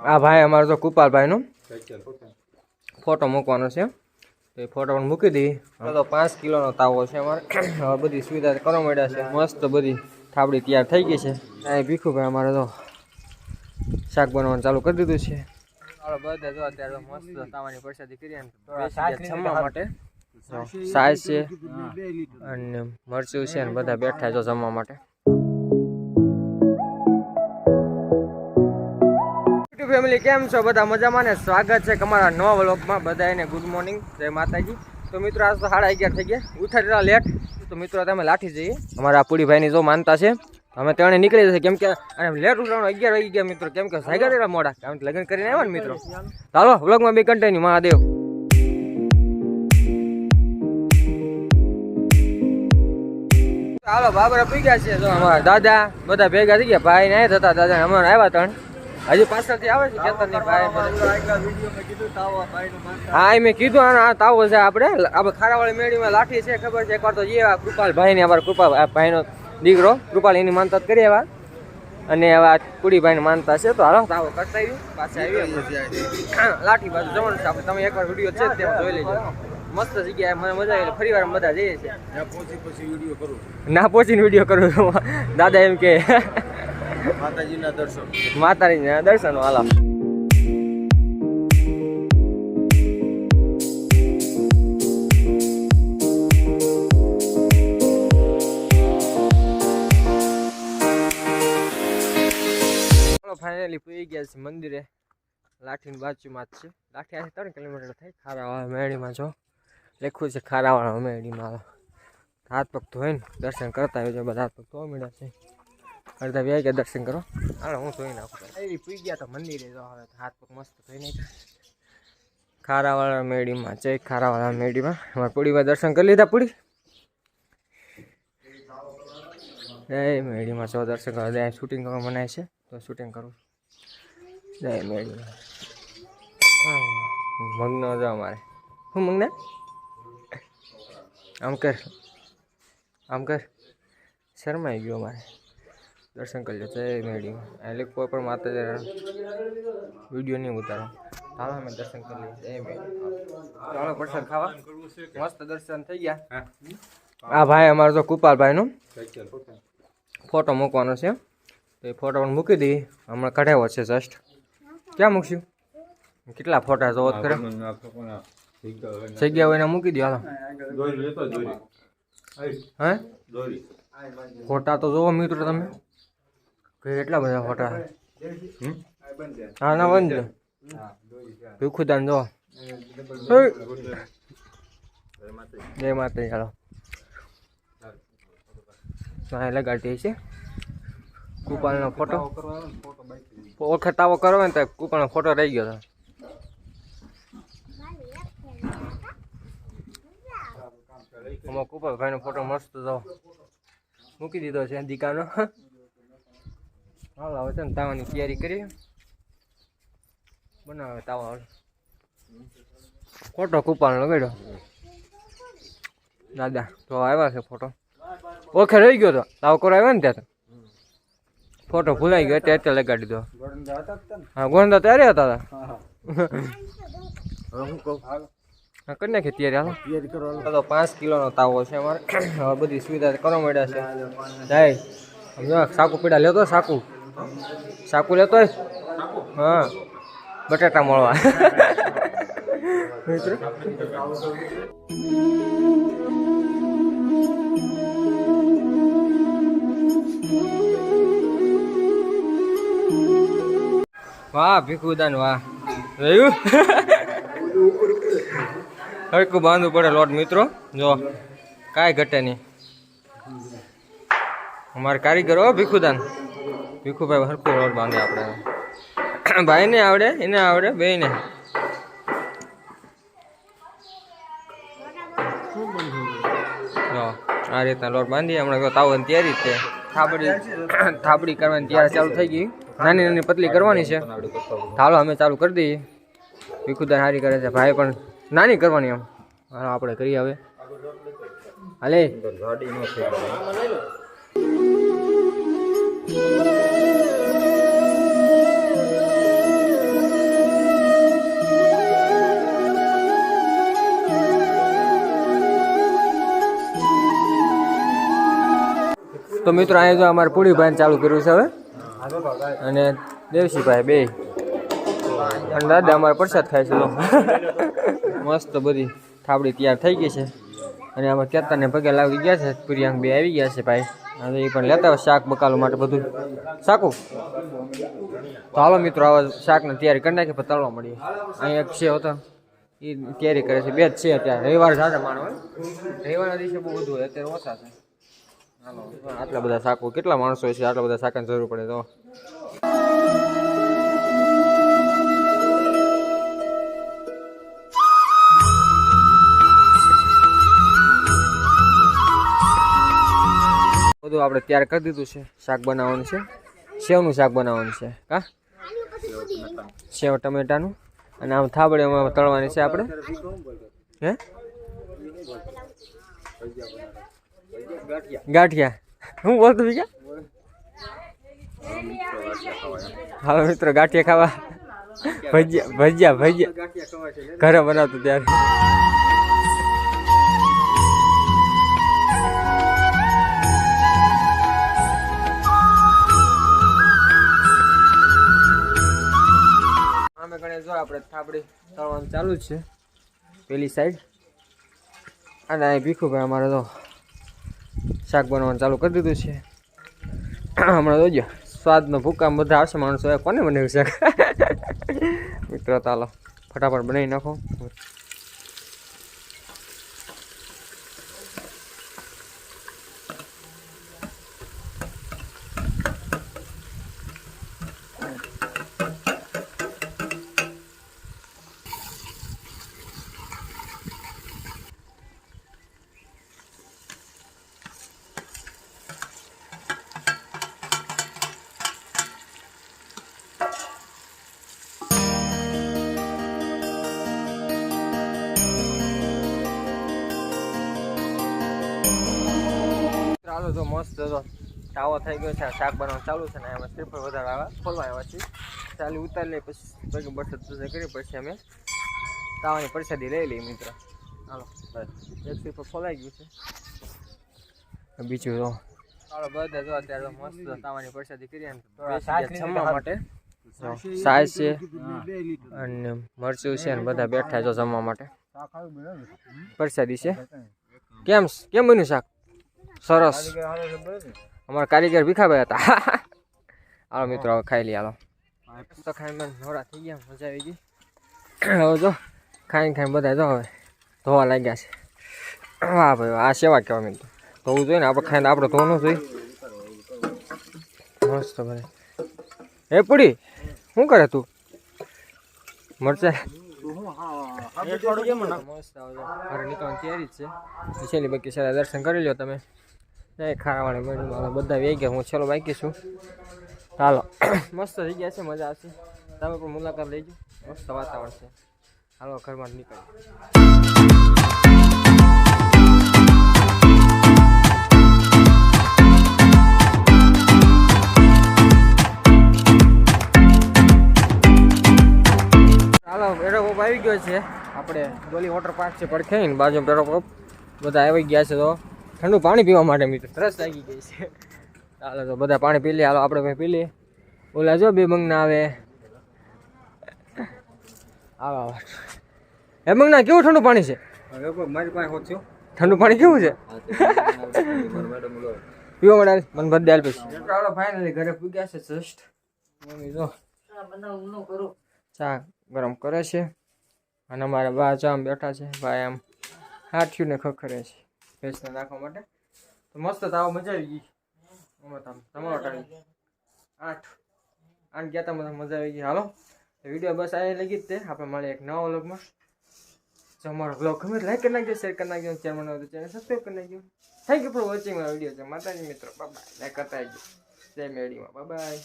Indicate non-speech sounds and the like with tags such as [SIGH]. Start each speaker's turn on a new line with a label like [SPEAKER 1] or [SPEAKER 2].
[SPEAKER 1] આ ભાઈ અમારો તો કુપાલભાઈનો. ફોટો મૂકવાનો છે. તો એ ફોટો પણ મૂકી દઈએ. હવે તો પાંચ કિલોનો તાવો છે અમારે. [COUGHS] હવે બધી સુવિધા કરવા માંડ્યા છે. મસ્ત બધી થાબડી તૈયાર થઈ ગઈ છે. અહીં ભીખુભાઈ અમારે તો શાક બનાવવાનું ચાલુ કરી દીધું છે. ચાલો બધા જો અત્યારે મસ્ત તાવાની પ્રસાદી કરી અને જમવા માટે? સાઈઝ છે. અને મરચું છે ને બધા બેઠા જો જમવા માટે. ફેમિલી કેમ છો? બધા મજામાં ને સ્વાગત છે તમારા નવા વ્લોગમાં બધાને ગુડ મોર્નિંગ જય માતાજી. તો મિત્રો, આજ સાડા અગિયાર થઈ ગયા. ઉઠાડેલા લેટ તો મિત્રો તમે લાઠી જઈએ. અમારા પુડીભાઈની જો માનતા છે. અમે ત્રણે નીકળી જશે. કેમ કે, અને લેટ ઉઠવાનું અગિયાર વાગી ગયા મિત્રો. કેમ કે દેલા મોડા. કારણ લગ્ન કરીને આવ્યા ને મિત્રો. ચાલો વ્લોગમાં બી કન્ટિન્યુ મહાદેવ. ચાલો બાબરા પી ગયા છે. અમારા દાદા બધા ભેગા થઈ ગયા. ભાઈ ને થતા, દાદા અમારે આવ્યા ત્રણ. હજી પાછળથી આવે છે ખેતરની ભાઈ હા એ મેં કીધું આને તાવો છે આપણે. આપણે ખારાવાળી મેળીમાં લાઠી છે ખબર છે? એકવાર તો જઈએ આ કૃપાલ ભાઈને અમારા કૃપા ભાઈનો દીકરો કૃપાલ એની માનતા કરી એવા. અને હવે આ કુડીભાઈને માનતા છે તો હાલો તાવો કરતા આવી પાછા આવી. લાઠી બાજુ જવાનું છે આપણે તમે એકવાર વીડિયો છે જ જોઈ લેજો. મસ્ત જગ્યાએ મને મજા આવી ફરી વાર બધા જઈએ છીએ. ના પહોંચીને વીડિયો કરું દાદા એમ કે
[SPEAKER 2] માતાજીના દર્શન.
[SPEAKER 1] માતાજીના દર્શન, વાલા. ફાઇનલી પૂરી ગયા છે મંદિરે. લાઠીની બાજુમાં જ છે. લાઠી આથી ત્રણ કિલોમીટર થાય. ખારાવાળા મેળીમાં જો. લખ્યું છે ખારાવાળા મેળીમાં. હાથ પગ ધોઈને દર્શન કરતા હોય છે બધા હાથ પગ ધોવા મળ્યા છે. અડધા વ્યાય ગયા દર્શન કરો. હાલો હું ધોઈ નાખું. એ પી ગયા તો મંદિરે જો હવે હાથ પગ મસ્ત ધોઈ નાખ્યા. ખારાવાળા મેળીમાં જય ખારાવાળા મેળીમાં. અમારા પૂડીમાં દર્શન કરી લીધા પૂડી? જય મેળીમાં જો દર્શન કરો જય શૂટિંગ કરવા મનાય છે તો શૂટિંગ કરું જય મેળીમાં. મગ્ન જો અમારે. શું મગ્ન? આમ કર આમ કર. શરમાઈ ગયો અમારે. દર્શન કરી લો જય મેળીમાં એટલે કોઈ પણ માતા વીડિયો નહીં ઉતારો. ચાલો અમે દર્શન કરી લઈએ જય મેળી. ચાલો પ્રસાદ ખાવા. મસ્ત દર્શન થઈ ગયા. આ ભાઈ અમારો તો કુપાલભાઈનો ફોટો મૂકવાનો છે. તો એ ફોટો પણ મૂકી દઈએ. હમણાં કઢાવ્યો છે જસ્ટ. ક્યાં મૂકશું? કેટલા ફોટા જોવો કરે જગ્યા હોય મૂકી દો હાલો. હે? ફોટા તો જોવો મિત્રો તમે. કેટલા બધા ફોટા? હા ના બંધ ભીખુદાન જો. જય માતા ચાલો. હા ગાડી છે કુપાલનો ફોટો. ઓળખે તાવો કરો ને તો કુપાલનો ફોટો રહી ગયો હતો આમાં કુપાલભાઈનો ફોટો મસ્ત જો મૂકી દીધો છે દીકાનો. હાલ હવે છે ને તાવાની તૈયારી કરી બનાવે તાવા ફોટો કુપાલ લગાડ્યો દાદા તો આવ્યા છે ફોટો. ઓખે રહી ગયો તો. તાવ કરો આવ્યો ને ત્યાં ફોટો ભૂલાઈ ગયો ત્યાં ત્યાં લગાડી દીધો હા ગોંડા ત્યારે હતા. હા કરી નાખી તૈયારી હાલો. તો પાંચ કિલોનો તાવો છે અમારે. બધી સુવિધા કરવા મળ્યા છે. જાય. સાકુ પીડા લેતો સાકુ. સાકુ લેતો? હા. બટાટા મળવા. મિત્રો? વાહ ભીખુદાન વાહ. રહ્યું? હરકું બાંધવું પડે લોટ મિત્રો. જો કાંઈ ઘટે નહીં. અમારે કારીગર હો ભીખુદાન. ભીખુભાઈ હરકું રોડ બાંધે આપણે. ભાઈને આવડે, એને આવડે, બેયને. જો આ રીતના લોટ બાંધીએ. હમણાં તો તાવની તૈયારી છે. થાબડી થાબડી કરવાની તૈયારી ચાલુ થઈ ગઈ. નાની નાની પતલી કરવાની છે. ચાલો અમે ચાલુ કરી દઈએ. ભીખુદાન હારી કરે છે. ભાઈ પણ નાની કરવાની એમ. આપણે કરીએ હવે. હાલે.
[SPEAKER 2] ગાડી
[SPEAKER 1] તો મિત્રો, અહીંયા જો અમારે પૂડીભાઈ ચાલુ કર્યું છે હવે. અને દેવસીભાઈ બે. અને દાદા, અમારે પ્રસાદ ખાય છે [LAUGHS] મસ્ત બધી થાબડી તૈયાર થઈ ગઈ છે. અને આમાં કેતાને પગે લાવી ગયા છે. પ્રિયાંક બે આવી ગયા છે ભાઈ. અને એ પણ લેતા હોય શાક બકાલો માટે બધું. શાકું? તો હાલો મિત્રો, આવા શાકની તૈયારી કરી નાખી પછી તળવા મળીએ. અહીંયા એક છે હતો. એ તૈયારી કરે છે. બે જ છે અત્યારે. રવિવાર જાજા માણો રવિવારના દિવસે બહુ બધું અત્યારે ઓછા છે. આટલા બધા શાકો કેટલા માણસો છે? આટલા બધા શાકની જરૂર પડે તો. બધું આપણે તૈયાર કરી દીધું છે. શાક બનાવવાનું છે. સેવનું શાક બનાવવાનું છે. કા? સેવ ટમેટાનું. અને આમ થાબડે તળવાની છે આપણે. હે? ગાંઠિયા. હું બોલતો બીજા? હવે મિત્રો, ગાંઠિયા ખાવા. ભજીયા ભજીયા ભજીયા. ઘરે બનાવતું ત્યારે. જો, આપણે થાબડી તળવાનું ચાલુ છે. પેલી સાઈડ અને અહીં ભીખુભાઈ અમારે તો શાક બનાવવાનું ચાલુ કરી દીધું છે. હમણાં જોજો, સ્વાદનો ભૂકા બધા આવશે માણસો કોને બનાવ્યું શાક? [LAUGHS] મિત્રો, ચાલો, ફટાફટ બનાવી નાખો. ચાલો તો મસ્ત તો તાવો થઈ ગયો છે શાક બનાવવાનું ચાલુ છે ને એમાં શ્રીફળ વધારે આવે. ખોલવા આવ્યા છીએ. ચાલી ઉતારી લઈ પછી બરસાદ બરસાદ કરી પછી અમે તાવાની પ્રસાદી લઈ લઈએ મિત્ર. ચાલો બસ. એક શ્રીફળ ખોલાઈ ગયું છે. બીજું તો ચાલો બધા જો અત્યારે તો મસ્ત તાવાની પ્રસાદી કરીએ જમવા માટે. સાસ છે. અને મરચું છે ને બધા બેઠા છો જમવા માટે. પ્રસાદી છે. કેમ કેમ બન્યું શાક? સરસ. અમારા કારીગર ભીખાભાઈ હતા. [LAUGHS] હાલો મિત્રો હવે ખાઈ લઈએ હાલો. તો ખાઈને નવરા થઈ ગયા મજા આવી ગઈ. હવે જો ખાઈને ખાઈને બધા જો હવે ધોવા લાગ્યા છે. વાહ ભાઈ આ સેવા કહેવા મિત્રો ધોવું જોઈએ ને આપણે ખાઈને આપણે ધોવાનું જોઈએ મસ્ત ભાઈ. હે પૂડી શું કરે તું? મરચા? મસ્ત જો ઘરે નીકળવાની તૈયારી જ છે. છેલ્લી બાકી સારા દર્શન કરી લો તમે. ખારાવાળી મેળવી બધા વેઈ ગયા. હું છેલ્લો બાકી છું. ચાલો [COUGHS] મસ્ત થઈ ગયા છે, મજા આવશે. તમે પણ મુલાકાત લેજો. મસ્ત વાતાવરણ છે. હાલો, ઘરમાં નીકળો પેટ્રોલ આવી ગયો છે. આપણે ડોલી વોટર પાર્ક છે, પડખે બાજુ પેટ્રોલ બધા આવી ગયા છે તો. ઠંડુ પાણી પીવા માટે મિત્રો તરસ લાગી ગઈ છે. ચાલો તો બધા પાણી પી લે હાલો આપણે ભાઈ પી લઈએ ઓલા જો બે મંગના આવે. આવા આવા. એ મંગના કેવું ઠંડુ પાણી છે?
[SPEAKER 2] મારી પાસે હોત
[SPEAKER 1] ઠંડુ પાણી કેવું છે? પીવા માટે મને બધા દે પછી. ચાલો ફાઇનલી ઘરે પૂગ્યા છે જસ્ટ મમ્મી જો. ચા ગરમ કરે છે. અને અમારા બા ચા બેઠા છે. ભાઈ આમ હાથ્યું ને ખખરે છે. ભેંસને નાખવા માટે. તો મસ્ત તાવ મજા આવી ગઈ. અમે તામ તમારો ટાઈમ આઠ. આઠ ગયા તા મને મજા આવી ગઈ. હાલો. વીડિયો બસ આ લગી જ તે. આપણે મળીએ એક નવા વ્લોગમાં. જો અમારો વ્લોગ ગમે લાઈક કરી નાખજો શેર કરી નાખજો ચેનલ બનાવો ચેનલ સબસ્ક્રાઈબ કરી નાખજો. થેન્ક યુ ફોર વોચિંગ મારો વીડિયો છે માતાજી મિત્રો. બાય લાઈક કરતા આવજો જય મેડીમાં બાય